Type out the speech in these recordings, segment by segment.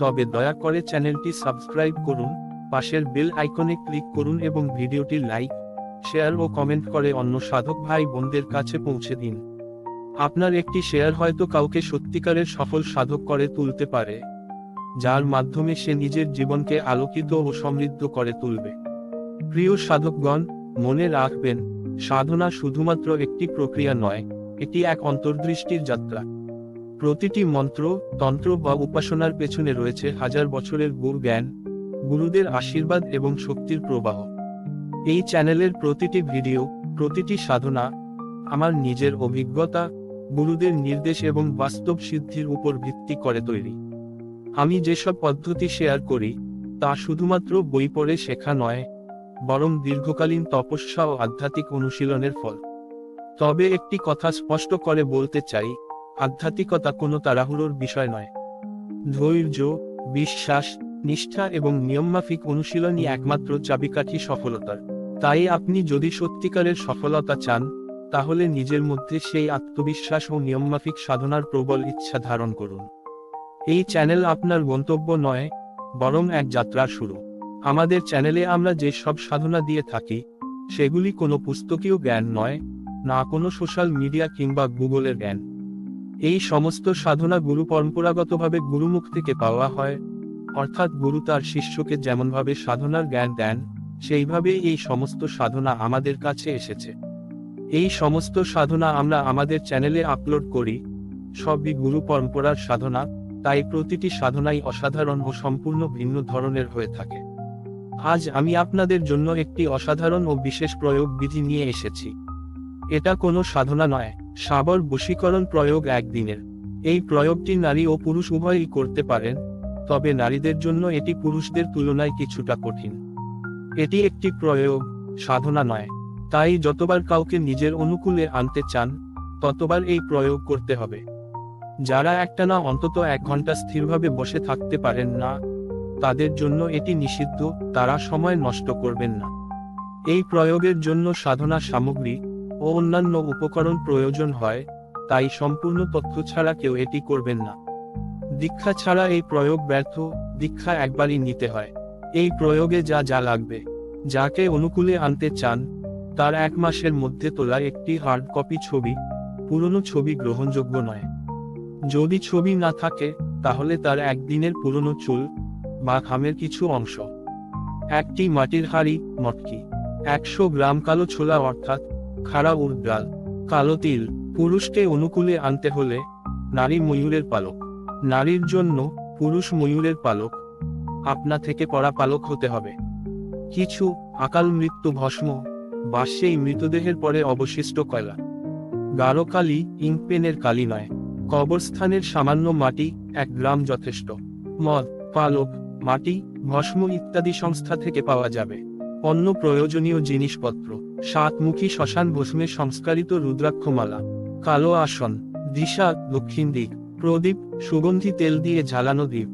তবে দয়া করে চ্যানেলটি সাবস্ক্রাইব করুন, পাশের বেল আইকনে ক্লিক করুন এবং ভিডিওটি লাইক, শেয়ার ও কমেন্ট করে অন্য সাধক ভাই বোনদের কাছে পৌঁছে দিন। আপনার একটি শেয়ার হয়তো কাউকে সত্যিকারের সফল সাধক করে তুলতে পারে, যার মাধ্যমে সে নিজের জীবনকে আলোকিত ও সমৃদ্ধ করে তুলবে। প্রিয় সাধকগণ, মনে রাখবেন, সাধনা শুধুমাত্র একটি প্রক্রিয়া নয়, এটি এক অন্তর্দৃষ্টির যাত্রা। প্রতিটি মন্ত্র, তন্ত্র বা উপাসনার পেছনে রয়েছে হাজার বছরের গুরু জ্ঞান, গুরুদের আশীর্বাদ এবং শক্তির প্রবাহ। এই চ্যানেলের প্রতিটি ভিডিও, প্রতিটি সাধনা, আমার নিজের অভিজ্ঞতা, গুরুদের নির্দেশ এবং বাস্তব সিদ্ধির উপর ভিত্তি করে তৈরি। আমি যেসব পদ্ধতি শেয়ার করি, তা শুধুমাত্র বই পড়ে শেখা নয়, বরং দীর্ঘকালীন তপস্যা ও আধ্যাত্মিক অনুশীলনের ফল। তবে একটি কথা স্পষ্ট করে বলতে চাই আধ্যাত্মিকতা কোনো তাড়াহুড়োর বিষয় নয়। ধৈর্য, বিশ্বাস, নিষ্ঠা এবং নিয়মমাফিক অনুশীলনই একমাত্র চাবিকাঠি সফলতার। তাই আপনি যদি সত্যিকারের সফলতা চান, তাহলে নিজের মধ্যে সেই আত্মবিশ্বাস ও নিয়মমাফিক সাধনার প্রবল ইচ্ছা ধারণ করুন। এই চ্যানেল আপনার গন্তব্য নয়, বরং এক যাত্রার শুরু। আমাদের চ্যানেলে আমরা যে সব সাধনা দিয়ে থাকি, সেগুলি কোনো পুস্তকীয় জ্ঞান নয়, না কোনো সোশ্যাল মিডিয়া কিংবা গুগলের জ্ঞান। এই সমস্ত সাধনা গুরু পরম্পরাগতভাবে গুরুমুখ থেকে পাওয়া হয়, অর্থাৎ গুরু তার শিষ্যকে যেমনভাবে সাধনার জ্ঞান দেন, সেইভাবে এই সমস্ত সাধনা আমাদের কাছে এসেছে। এই সমস্ত সাধনা আমরা আমাদের চ্যানেলে আপলোড করি, সবই গুরু পরম্পরার সাধনা, তাই প্রতিটি সাধনাই অসাধারণ ও সম্পূর্ণ ভিন্ন ধরনের হয়ে থাকে। আজ আমি আপনাদের জন্য একটি অসাধারণ ও বিশেষ প্রয়োগ বিধি নিয়ে এসেছি। এটা কোনো সাধনা নয় সাবর বশীকরণ প্রয়োগ একদিনের। এই প্রয়োগটি নারী ও পুরুষ উভয়ই করতে পারেন, তবে নারীদের জন্য এটি পুরুষদের তুলনায় কিছুটা কঠিন। এটি একটি প্রয়োগ, সাধনা নয়। তাই যতবার কাউকে নিজের অনুকূলে আনতে চান, ততবার এই প্রয়োগ করতে হবে। যারা একটানা অন্তত এক ঘণ্টা স্থিরভাবে বসে থাকতে পারেন না, তাদের জন্য এটি নিষিদ্ধ, তারা সময় নষ্ট করবেন না। এই প্রয়োগের জন্য সাধনা সামগ্রী ও অন্যান্য উপকরণ প্রয়োজন হয়, তাই সম্পূর্ণ তথ্য ছাড়া কেউ এটি করবেন না। দীক্ষা ছাড়া এই প্রয়োগ ব্যর্থ, দীক্ষা একবারই নিতে হয়। এই প্রয়োগে যা যা লাগবে, যাকে অনুকূলে আনতে চান, তার এক মাসের মধ্যে তোলা একটি হার্ড কপি ছবি, পুরনো ছবি গ্রহণযোগ্য নয়। যদি ছবি না থাকে, তাহলে তার একদিনের পুরনো চুল, বা খামের কিছু অংশ। একটি মাটির হাড়ি, মটকি। একশো গ্রাম কালো ছোলা অর্থাৎ উড় ডাল কালো তিল, পুরুষকে অনুকূলে আনতে হলে নারী ময়ূরের পালক। নারীর জন্য পুরুষ ময়ূরের পালক। আপনা থেকে পড়া পালক হতে হবে। কিছু আকাল মৃত্যু ভস্ম বা সেই মৃতদেহের পরে অবশিষ্ট কয়লা। গাঢ় কালি ইংপেনের কালি নয়। কবরস্থানের সামান্য মাটি এক গ্রাম যথেষ্ট। মদ, পালক, মাটি, ভস্ম ইত্যাদি সংস্থা থেকে পাওয়া যাবে। অন্য প্রয়োজনীয় জিনিসপত্র। সাতমুখী শ্মশান ভস্মে সংস্কারিত রুদ্রাক্ষমালা। কালো আসন, দিশা, দক্ষিণ দিক, প্রদীপ, সুগন্ধি তেল দিয়ে ঝালানো দ্বীপ।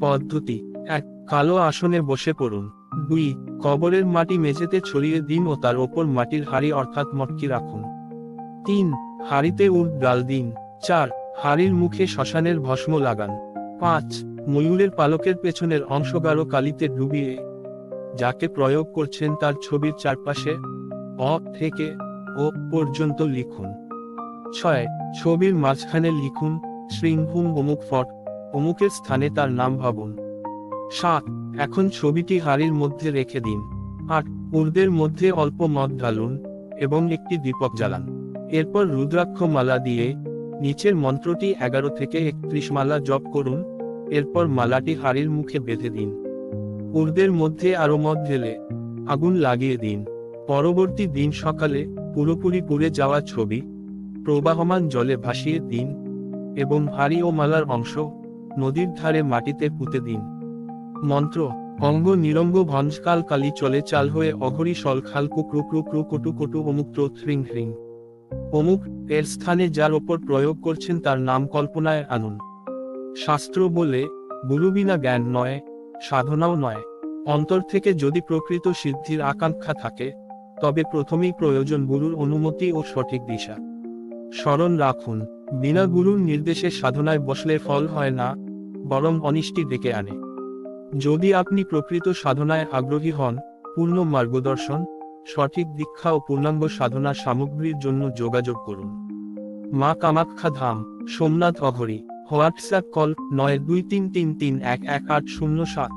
পদ্ধতি, এক, কালো আসনে বসে পড়ুন। দুই, কবরের মাটি মেঝেতে ছড়িয়ে দিন ও তার ওপর মাটির হাড়ি অর্থাৎ মটকি রাখুন। তিন, হাড়িতে উঠ ডাল দিন। চার, হাড়ির মুখে শ্মশানের ভস্ম লাগান। পাঁচ, ময়ূরের পালকের পেছনের অংশ গাঢ় কালিতে ডুবিয়ে, যাকে প্রয়োগ করছেন তার ছবির চারপাশে। অ থেকে ও পর্যন্ত লিখুন। ছয়, ছবির মাঝখানে লিখুন শৃঙ্ভুম অমুক ফট, অমুকের স্থানে তার নাম ভাবুন। সাত, এখন ছবিটি হাড়ির মধ্যে রেখে দিন। আট, উর্দের মধ্যে অল্প মদ ঢালুন এবং একটি দীপক জ্বালান। এরপর রুদ্রাক্ষ মালা দিয়ে নিচের মন্ত্রটি এগারো থেকে একত্রিশ মালা জপ করুন, এরপর মালাটি হাড়ির মুখে বেঁধে দিন। উর্দের মধ্যে আরও মদ ঢেলে আগুন লাগিয়ে দিন। পরবর্তী দিন সকালে পুরোপুরি পুড়ে যাওয়া ছবি, প্রবাহমান জলে ভাসিয়ে দিন, এবং হাড়ি ও মালার অংশ, নদীর ধারে মাটিতে পুঁতে দিন। মন্ত্র, অঙ্গ নিরঙ্গ ভঞ্জকাল কালি চলে চাল হয়ে অঘরি সল খাল কুকরু ক্রু ক্রু কটু কটু অমুক ত্রোত হ্রিং অমুক, এর স্থানে যার ওপর প্রয়োগ করছেন তার নাম কল্পনায় আনুন। শাস্ত্র বলে, গুরু বিনা জ্ঞান নয়, সাধনাও নয়। অন্তর থেকে যদি প্রকৃত সিদ্ধির আকাঙ্ক্ষা থাকে তবে প্রথমেই প্রয়োজন গুরুর অনুমতি ও সঠিক দিশা। স্মরণ রাখুন, বিনা গুরুর নির্দেশে সাধনায় বসলে ফল হয় না, বরং অনিষ্টি ডেকে আনে। যদি আপনি প্রকৃত সাধনায় আগ্রহী হন, পূর্ণ মার্গদর্শন, সঠিক দীক্ষা ও পূর্ণাঙ্গ সাধনা সামগ্রীর জন্য যোগাযোগ করুন। মা কামাখ্যা ধাম, সোমনাথ অঘরি, হোয়াটসঅ্যাপ কল নয় দুই তিন তিন তিন এক এক আট শূন্য সাত।